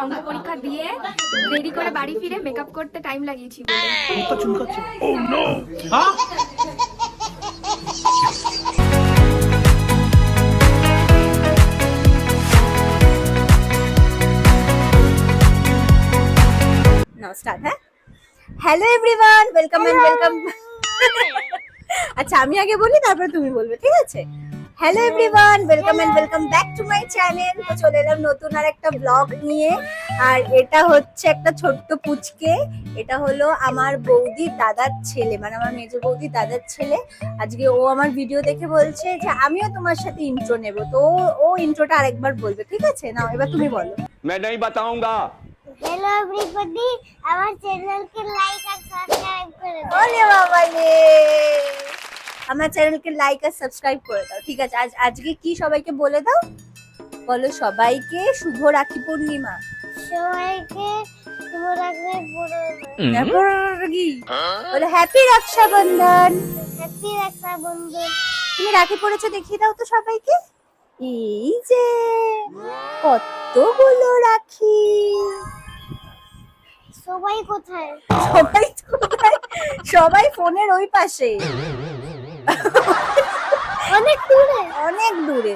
অঙ্ক পরীক্ষা দিয়ে দেরি করে বাড়ি ফিরে মেকআপ করতে টাইম লাগিয়েছি বলে। নাও স্টার্ট হ্যাঁ? hello everyone welcome and welcome আচ্ছা আমি আগে বলি তারপরে তুমি বলবে ঠিক আছে hello everyone welcome and welcome back to my channel তো চলে এলাম নতুন আর একটা ব্লগ নিয়ে আর এটা হচ্ছে একটা ছোট্ট পুচকে এটা হলো আমার বৌদির দাদার ছেলে মানে আমার মেজো বৌদির দাদার ছেলে আজকে ও আমার ভিডিও দেখে বলছে যে আমিও তোমার সাথে ইন্ট্রো নেব তো ও- ও ইন্ট্রোটা আরেকবার বলবে ঠিক আছে নাও এবার তুমি বলো मैं नहीं बताऊंगा হ্যালো এভরিবডি আমার চ্যানেলকে লাইক আর সাবস্ক্রাইব করে দাও। ওলে বাবা রে আমার চ্যানেলকে লাইক আর সাবস্ক্রাইব করে দাও। ঠিক আছে আজ আজকে কি সবাইকে বলে দাও? বলো সবাইকে শুভ রাখি পূর্ণিমা। সবাইকে শুভ রাখি পূর্ণিমা তারপর হ্যাপি রক্ষাবন্ধন। হ্যাপি রক্ষাবন্ধন। তুমি রাখি পড়েছো দেখিয়ে দাও তো সবাইকে। এই যে কতগুলো রাখি। সবাই কোথায়? সবাই কোথায়? সবাই ফোনের ওই পাশে। অনেক দূরে। অনেক দূরে।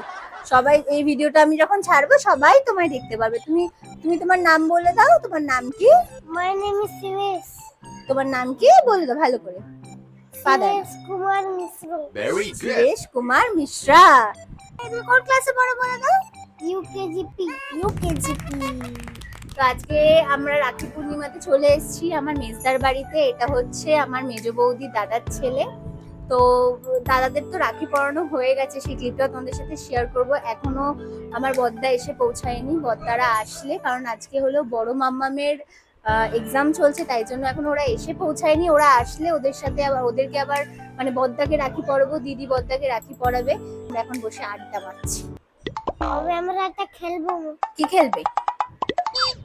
সবাই এই ভিডিওটা আমি যখন ছাড়বো সবাই তোমায় দেখতে পারবে তুমি তুমি তোমার নাম বলে দাও তোমার নাম কি? মাই নেম ইজ সিমেশ তোমার নাম কি? বলে দাও ভালো করে। সিমেশ কুমার মিশ্র। वेरी সুরেশ কুমার মিশ্রা। এই তুমি কোন ক্লাসে পড়ো বলে দাও ইউকেজিপি ইউকেজিপি তো আজকে আমরা রাখি পূর্ণিমাতে চলে এসেছি আমার মেজদার বাড়িতে। এটা হচ্ছে আমার মেজ বৌদি দাদার ছেলে। তো দাদাদের তো রাখি পরানো হয়ে গেছে। সেই ক্লিপটা তোমাদের সাথে শেয়ার করব। এখনও আমার বদ্দা এসে পৌঁছায়নি। বদ্দারা আসলে কারণ আজকে হলো বড় মাম্মামের এক্সাম চলছে তাই জন্য এখন ওরা এসে পৌঁছায়নি। ওরা আসলে ওদের সাথে আবার ওদেরকে আবার মানে বদ্দাকে রাখি পরাবো দিদি বদ্দাকে রাখি পরাবে। আমরা এখন বসে আড্ডা মারছি। তবে আমরা একটা খেলব। কি খেলবে?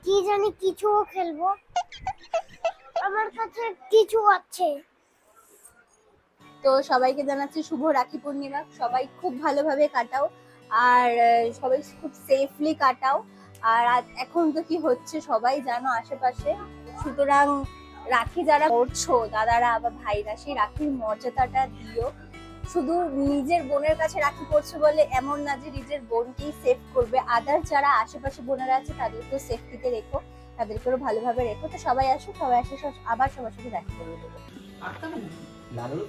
কি জানি কিছুও খেলব। আমার কাছে কিছু আছে। তো সবাইকে জানাচ্ছি শুভ রাখি পূর্ণিমা। সবাই খুব ভালোভাবে কাটাও। আর সবাই খুব সেফলি কাটাও। আর এখন তো কি হচ্ছে সবাই জানো আশেপাশে। সুতরাং রাখি যারা পড়ছো, দাদারা বা ভাইরা, সেই রাখির মর্যাদাটা দিও। শুধু নিজের বোনের কাছে রাখি পড়ছো বলে এমন না যে নিজের বোনকেই সেভ করবে। আদার যারা আশেপাশে বোনেরা আছে তাদেরকেও সেফটিতে রেখো তাদেরকেও ভালোভাবে রেখো। তো সবাই আসুক সবাই আসে আবার সবার সাথে দেখা করবে দেবো। লালুর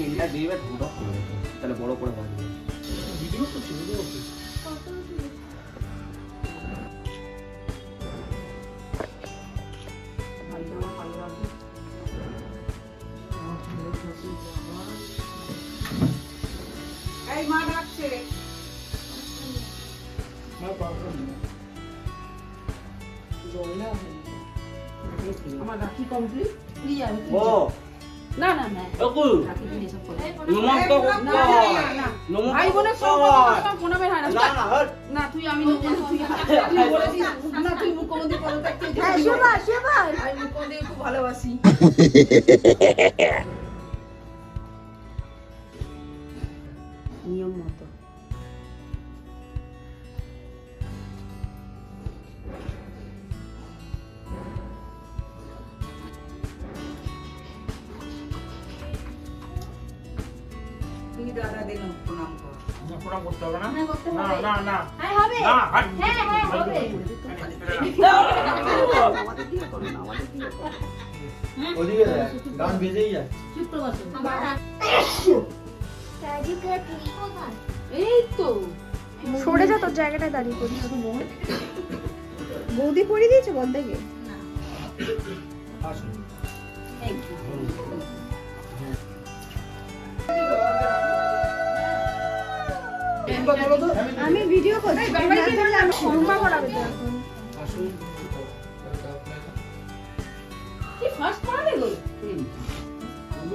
চেনটা দিয়ে এবার দুটো করে তাহলে বড় করে বাঁধবে আমার রাখি কমপ্লিট প্রিয়া আমি ও। না না না কাকু রাখি নমস্কার না, না, না, না, না। ভাই বোনের সব প্রণামের হয় না না না তুই আমি তুই বলেছিস না তুই মুখ্যমন্ত্রী পদত্যাগ হ্যাঁ শোভা শোভা আমি মুখ্যমন্ত্রী খুব ভালোবাসি। গান বেজেই যাচ্ছে চুপ এই তো। সরে যা তোর জায়গাটায় দাঁড়িয়ে করিস বৌদি পরিয়ে দিয়েছে বদ্দাকে আমি ভিডিও করছি।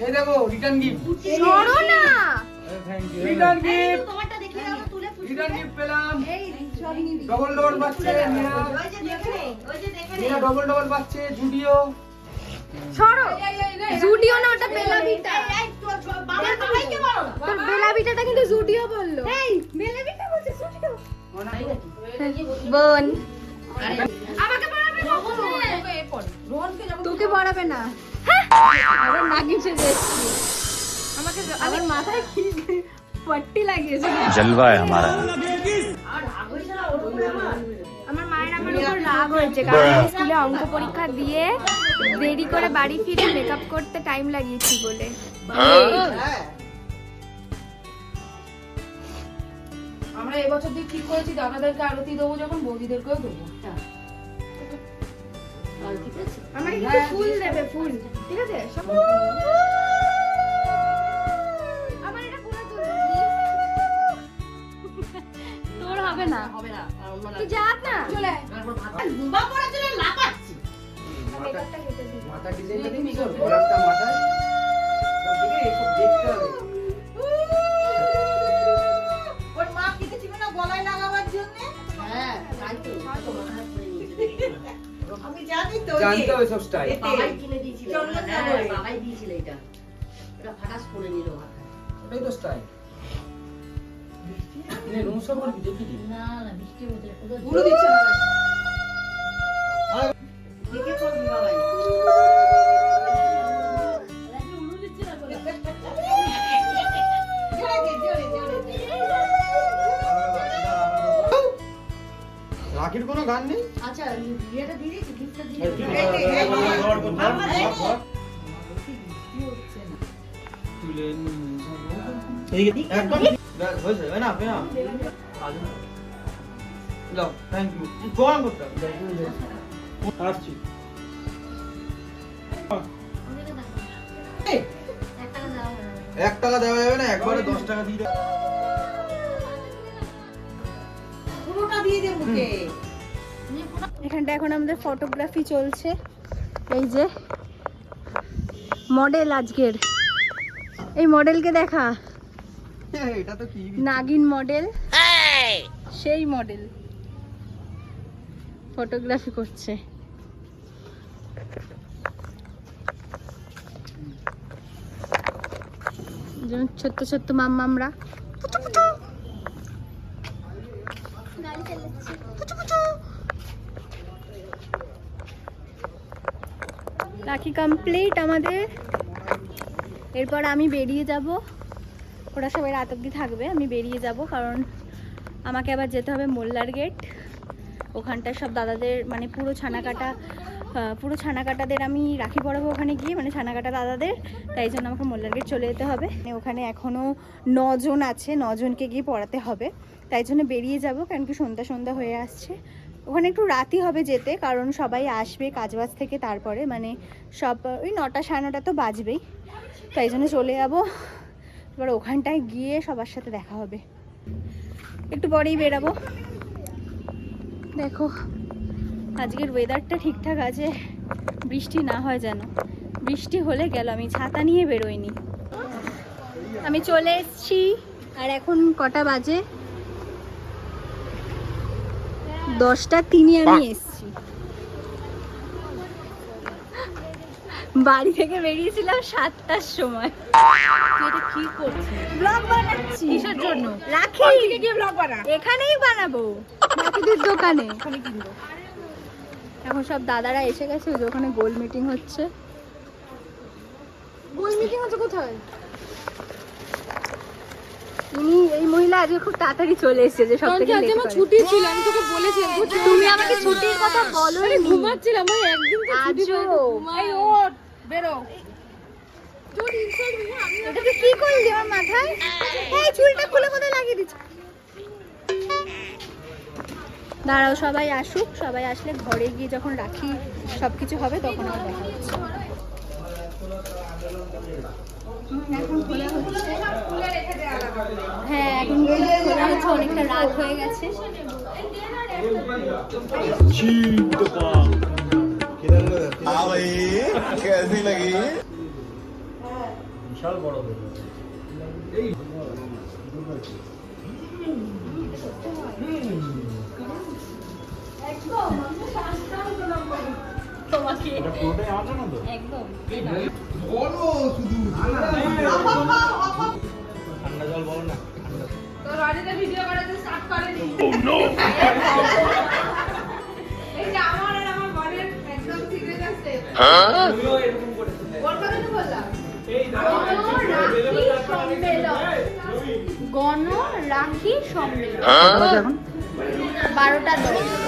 এই বলছে দেখো রিটার্ন গিফট সরো না। রিটার্ন গিফট তোমারটা দেখে দাও তুলে রিটার্ন গিফট পেলাম। ডবল ডবল পাচ্ছে মেরা ওই যে দেখে ওই যে দেখে ডবল ডবল পাচ্ছে জুডিও সরো। জুডিও না ওটা বেলাভিটা এই তোর বাবার বাবাইকে বলো? তোর বেলাভিটাটা কিন্তু জুডিও বলল। বোন। আমাকে পড়াবে না তোকে পড়াবে না। আরে নাগিন সেজে এসেছি। আমাকে আমার মাথায় কি পট্টি লাগিয়েছে। জলবা আমারা। আমার? মায়ের আমার উপর রাগ হয়েছে কারণ হ্যাঁ। স্কুলে অঙ্ক পরীক্ষা দিয়ে দেরি করে বাড়ি ফিরে মেকআপ করতে টাইম লাগিয়েছি বলে। আমরা এবছর দিয়ে ঠিক করেছি দাদাদেরকে আরতি দেবো যখন বৌদিদেরকেও দেবো। হ্যাঁ। আমার কিছু ফুল দেবে ফুল। ঠিক আছে? সব- আমার এটা পুরো তোর হবে না। হবে না। তুই যা না। চলে আয়। পড়ার জন্য লাপাচ্ছি মেকআপটা কেটে দিই মাথা ডিজাইনটা দেখছ গোলাপটা মাথায়। সব দেখে এসব দেখতে হবে। ওর মা কেটেছিল না গলায় লাগাবার জন্য? হ্যাঁ তাই তো। আমি জানি তো জানতে হবে সব স্টাইল বাবাই কিনে দিয়েছিল। হ্যাঁ, বাবাই দিয়েছিল এটা। এটা ফাটাস করে নিল ওটাই তো স্টাইল নে নমস্কার করবি দেখি না? না বৃষ্টি হচ্ছে ওদের দিচ্ছে না দেখে করবি বাবাই জোরে জোরে জোরে রাখির কোনো গান নেই? আচ্ছা ইয়েটা দিয়ে আসছি। এক টাকা দেওয়া যাবে না একবারে দশ টাকা দিয়ে। পুরোটা দিয়ে দে মুখে এখানটা এখন আমাদের ফটোগ্রাফি চলছে। এই যে মডেল আজকের। এই মডেলকে দেখা। এটা তো কি নাগিন মডেল সেই মডেল ফটোগ্রাফি করছে। যেমন ছোট্ট ছোট্ট মাম্মামরা। রাখি কমপ্লিট আমাদের। এরপর আমি বেরিয়ে যাব। ওরা সবাই রাত অবধি থাকবে, আমি বেরিয়ে যাব কারণ আমাকে আবার যেতে হবে মোল্লার গেট ওখানটায় সব দাদাদের মানে পুরো ছানাকাটা পুরো ছানাকাটাদের আমি রাখি পড়াবো ওখানে গিয়ে মানে ছানাকাটা দাদাদের। তাই জন্য আমাকে মোল্লার গেট চলে যেতে হবে। মানে ওখানে এখনও নজন আছে, নজনকে গিয়ে পড়াতে হবে। তাই জন্য বেরিয়ে যাব, কারণ কি সন্ধ্যা সন্ধ্যা হয়ে আসছে। ওখানে একটু রাতই হবে যেতে, কারণ সবাই আসবে কাজবাজ থেকে তারপরে মানে সব, ওই নটা সাড়ে নটা তো বাজবেই। তাই জন্য চলে যাব। এবার ওখানটায় গিয়ে সবার সাথে দেখা হবে। একটু পরেই বেরাবো। দেখো, আজকের ওয়েদারটা ঠিকঠাক আছে। বৃষ্টি না হয় যেন। বৃষ্টি হলে গেল, আমি ছাতা নিয়ে বেরোইনি। আমি চলে এসেছি, আর এখন কটা বাজে? দশটা তিনে আমি এসেছি। বাড়ি থেকে বেরিয়েছিলাম সাতটার সময়। কি করছিস? ব্লগ বানাচ্ছি। কিসের জন্য? রাখি। গিয়ে ব্লগ বানা। এখানেই বানাবো। রাখিদের দোকানে। কিনবো। এখন সব দাদারা এসে গেছে ওই যে ওখানে গোল মিটিং হচ্ছে। গোল মিটিং হচ্ছে কোথায়? ইনি এই মহিলা আজকে খুব তাড়াতাড়ি চলে এসেছে যে সব থেকে করে। ছুটি ছিল আমি তোকে বলেছি তুমি আমাকে ছুটির কথা বলো ঘুমাচ্ছিলাম ওই একদিন তো ছুটি আজও। ঘুমাই। ওঠ বেরো কি করলি আমার মাথায় এই চুলটা খুলে কোথায় লাগিয়ে দিচ্ছ দাঁড়াও সবাই আসুক সবাই আসলে ঘরে গিয়ে যখন রাখি সবকিছু হবে তখন আমি দেখা হচ্ছে এখন খোলা হচ্ছে হ্যাঁ এখন খোলা হচ্ছে অনেকটা রাত হয়ে গেছে। এটা পুরোটাই আমার গণ রাখি সম্মেলন। বারোটা দশ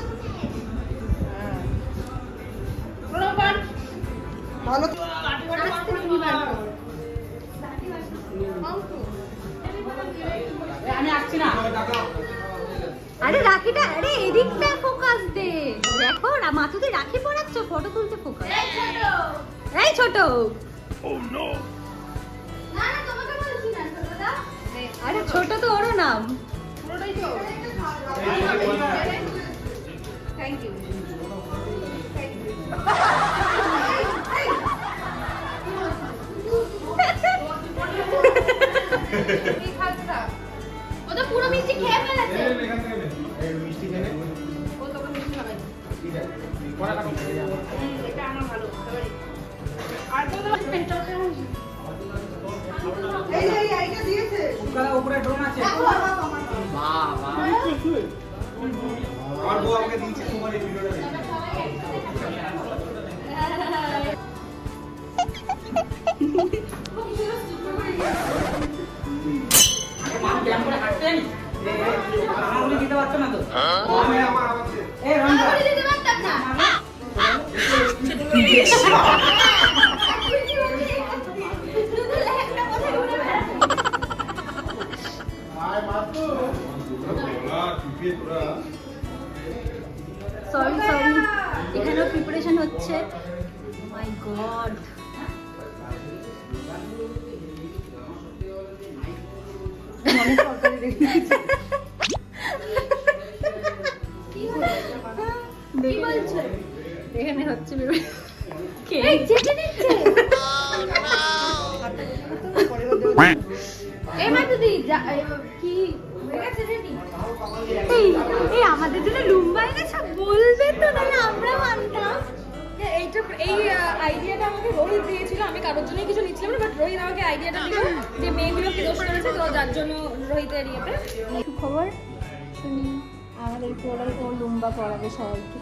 আরে রাখিটা আরে এদিকটা ফোকাস দে। দেখো রা- মাথুতে রাখি পড়াচ্ছ ফটো তুলতে ফোকাস এই ছোট। ও নো না না তোমাকে বলছি না ছোটদা আরে ছোট তো ওরও নাম। পুরোটাই তো। থ্যাংক ইউ কি খাচ্ছা ও তো পুরো মিষ্টি খেয়ে ফেলেছে ও তোকে মিষ্টি খাবে। এটা আমার ভালো আর তো এই যে এই আইটা দিয়েছে। উপরে ড্রোন আছে। বউ আমাকে দিয়েছে তোমার এই ভিডিওটা দেখে। ব্যায়াম করে হাঁটতেন আমি দিতে পারছ না তো? আমি আমার আমাকে এই রনদা দিতে পারতাম না। এই মাতুদি যা- এই কি গেছে রেডি এই এই আমাদের জন্য লুম্বা এনেছো বলবে তো তাহলে আমরা মানতাম এইটা এই আইডিয়াটা আমাকে রোহিত দিয়েছিল আমি কারোর জন্যই কিছু নিচ্ছিলাম না বাট রোহিত আমাকে আইডিয়াটা দিল যে মেয়েগুলো দোষ করেছে তো যার জন্য রোহিতের ইয়েতে। খবর? শুনি। আমাদের ওরা লুম্বা পড়াবে সবাইকে।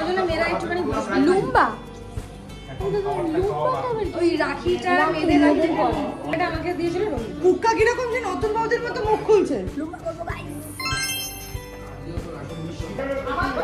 জন্য মেয়েরা একটুখানি লুম্বা? ওই রাখিটা মেয়েদের রাখতে পড়ে এটা আমাকে দিয়েছিল মুখটা কীরকম যে নতুন বউদের মতো মুখ খুলছে। আমার তো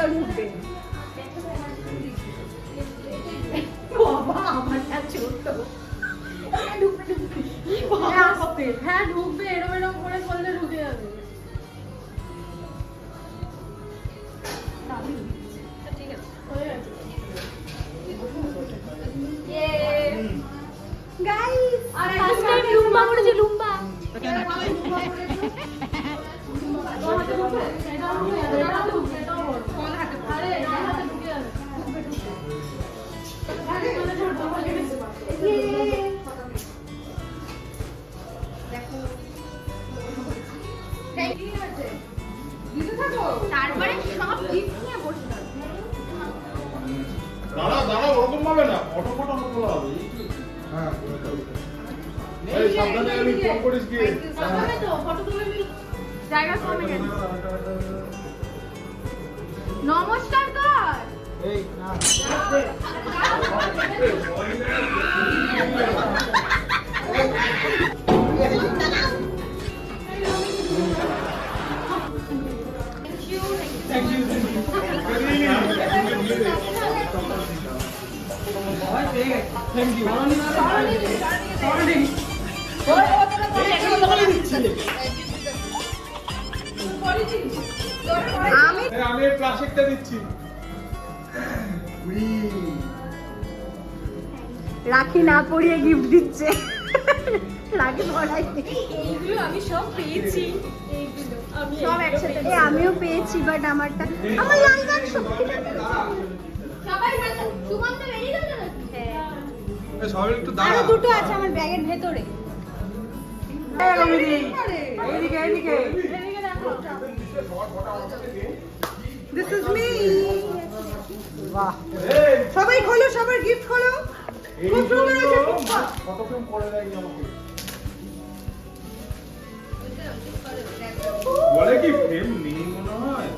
আমারটাও ঢুকবে। বাবা আমারটা ছোট হ্যাঁ ঢুকবে। এরকম এরকম এই সাবধানে আমি ফোন করিস কি সাবধানে তো ফটো তুলে জায়গা কমে গেছে নমস্কার কর এই না আমি আমি দিচ্ছি। রাখি না পরিয়ে গিফট দিচ্ছে। রাখি পরাই এইগুলো আমি সব পেয়েছি। সব একসাথে এ, আমিও পেয়েছি বাট আমারটা আমার লাল সবাই সবাই একটু আরও দুটো আছে আমার ব্যাগের ভেতরে। এইদিকে এইদিকে দিস ইজ মি বাহ। সবাই খোলো সবার গিফট খোলো। কতক্ষণ পরে দেয়নি আমাকে? বলে কি ফ্রেম নেই মনে হয়?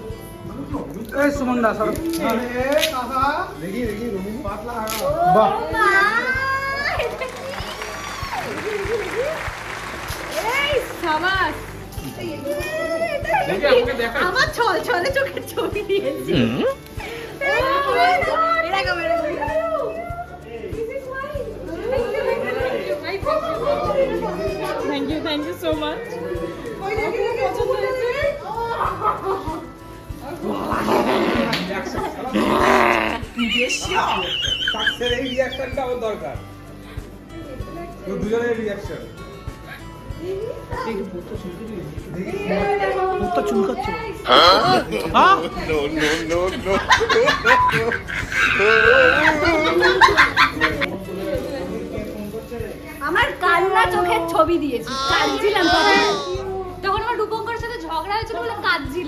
এই সুমন দা সর দেখি দেখি রুমি পাতলা বাহ। এই সাবাস। আমার ছল ছলে চোখের ছবি দিয়েছি। এরকম এরকম thank you thank you so much ওই তো দুজনের রিঅ্যাকশন মুখটা চুলকাচ্ছে। আমার কান্না চোখের ছবি দিয়েছি। কাঁদছিলাম তখন। তখন আমার রূপঙ্কর সাথে ঝগড়া হয়েছিল বলে কাঁদছিল।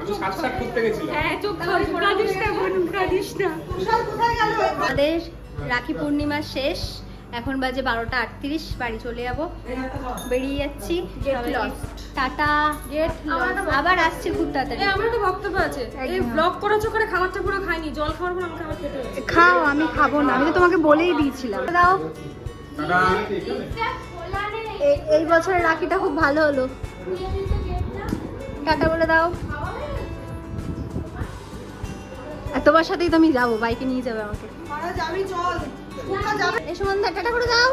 আমি সাতটা করতে গেছিলাম। হ্যাঁ রাখি পূর্ণিমা শেষ। এখন বাজে বারোটা আটত্রিশ বাড়ি চলে যাব। বেরিয়ে যাচ্ছি। টাটা। গেট আবার আসছে খুব তাড়াতাড়ি। আমার একটা বক্তব্য আছে। এই ব্লগ করার চক্করে খাবারটা পুরো খাইনি। জল খাওয়ার পর আমাকে আবার খেতে খাও আমি খাব না আমি তো তোমাকে বলেই দিয়েছিলাম। দাও। এই বছরের রাখিটা খুব ভালো হলো। টাটা বলে দাও। আর তোমার সাথেই তো আমি যাব বাইকে নিয়ে যাবে আমাকে। সুমন্দা টাটা করে দাও।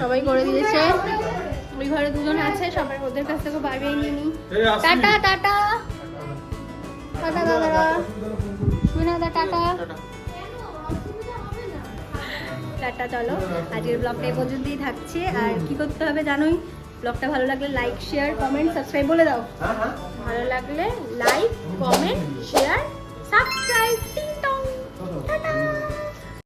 সবাই করে দিয়েছে। ওই ঘরে দুজন আছে সবাই ওদের কাছ থেকে বাই বাই নিয়ে নি টাটা টাটা। টাটা দাদারা সুবিনা দা টাটা। টাটা চলো। আজকের ব্লগটা এই পর্যন্তই থাকছে। আর কি করতে হবে জানোই? ব্লগটা ভালো লাগলে লাইক, শেয়ার কমেন্ট সাবস্ক্রাইব বলে দাও। ভালো লাগলে লাইক কমেন্ট শেয়ার সাবস্ক্রাইব টিং টং টাটা।